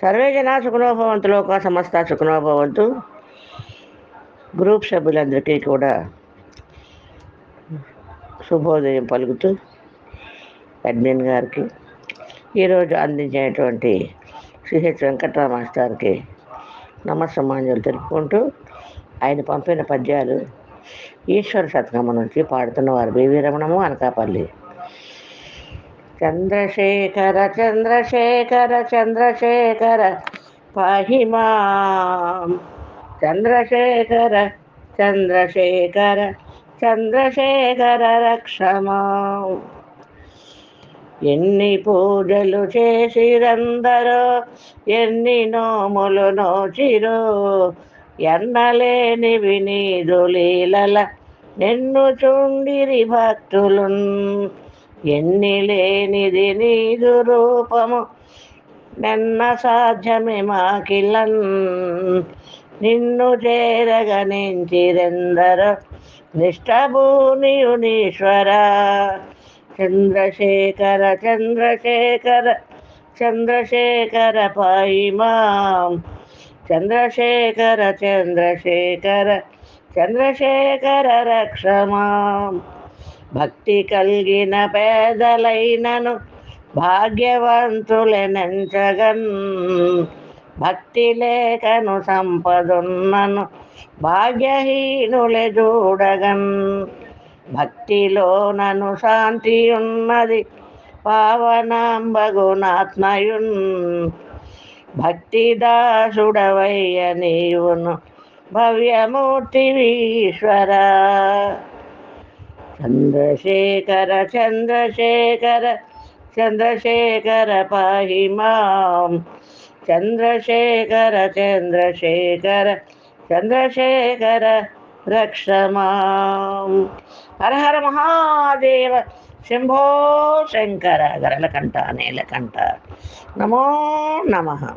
Survey జనా సుఖనోభవంతు లోక సమస్త సుఖనోభవంతు గ్రూప్ సభ్యులందరికీ కూడా శుభోదయం పలుకుతూ అడ్మిన్ గారికి ఈరోజు అందించేటువంటి సిహెచ్ వెంకట్రామ మాస్టర్కి నమస్సమాంజలు తెలుపుకుంటూ ఆయన పంపిన పద్యాలు ఈశ్వర శతకమ్మ నుంచి పాడుతున్న వారు బీవీ రమణము అనకాపల్లి. చంద్రశేఖర చంద్రశేఖర చంద్రశేఖర పాహిమా చంద్రశేఖర చంద్రశేఖర చంద్రశేఖర రక్షమా ఎన్ని పూజలు చేసిరందరో ఎన్ని నోములు నోచిరో ఎన్నలేని వినీదులీల నిన్ను చుండిరి భక్తులున్. ఎన్ని లేనిది నీదు రూపము నిన్న సాధ్యమే మాకిలన్ నిన్ను చేరగణించిరెందర నిష్టభూనియునీశ్వర చంద్రశేఖర చంద్రశేఖర చంద్రశేఖర పాయిమాం. చంద్రశేఖర చంద్రశేఖర చంద్రశేఖర రక్షమాం. భక్తి కలిగిన పేదలైనను భాగ్యవంతులెనంచగన్. భక్తి లేఖను సంపదున్నను భాగ్యహీనులే చూడగన్ భక్తిలోనను శాంతి ఉన్నది పావనాంబగునాత్మయున్ భక్తి దాసుడవయ్య నీవును భవ్యమూర్తివీశ్వర చంద్రశేఖర చంద్రశేఖర చంద్రశేఖర పాహి మాం. చంద్రశేఖర చంద్రశేఖర చంద్రశేఖర రక్ష మాం. హరహర మహాదేవ శంభో శంకర గరలకంఠ నేలకంఠ. నమో నమ.